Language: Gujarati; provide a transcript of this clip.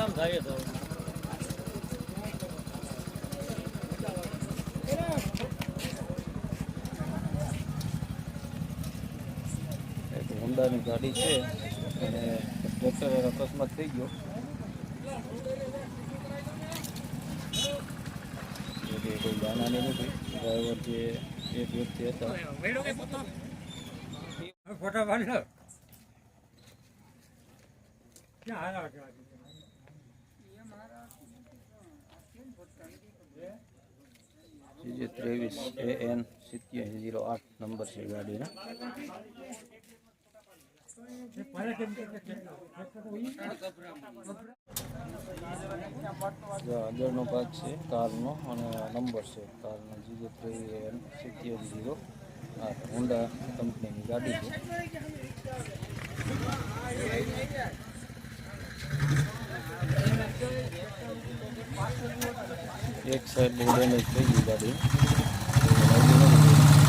કામ થાય તો એક હોન્ડાની ગાડી છે અને ટ્રેક્ટર અકસ્માત થઈ ગયો. કોઈ જાનાની નથી. ડ્રાઈવર જે એક વ્યક્તિ હતા. ફોટા પાડી ક્યાં હારા જે ત્રેવીસ એ એન સિત્યાસી જીરો આઠ નંબર છે ગાડીનો. આગળનો ભાગ છે કારનો અને નંબર છે કારનો જીજે ત્રેવીસ એન સિત્યાસી જીરો આઠ હોન્ડા કંપનીની ગાડી છે. એક સાઈડ બહુ ડેમેજ થઈ ગયું ગાડી.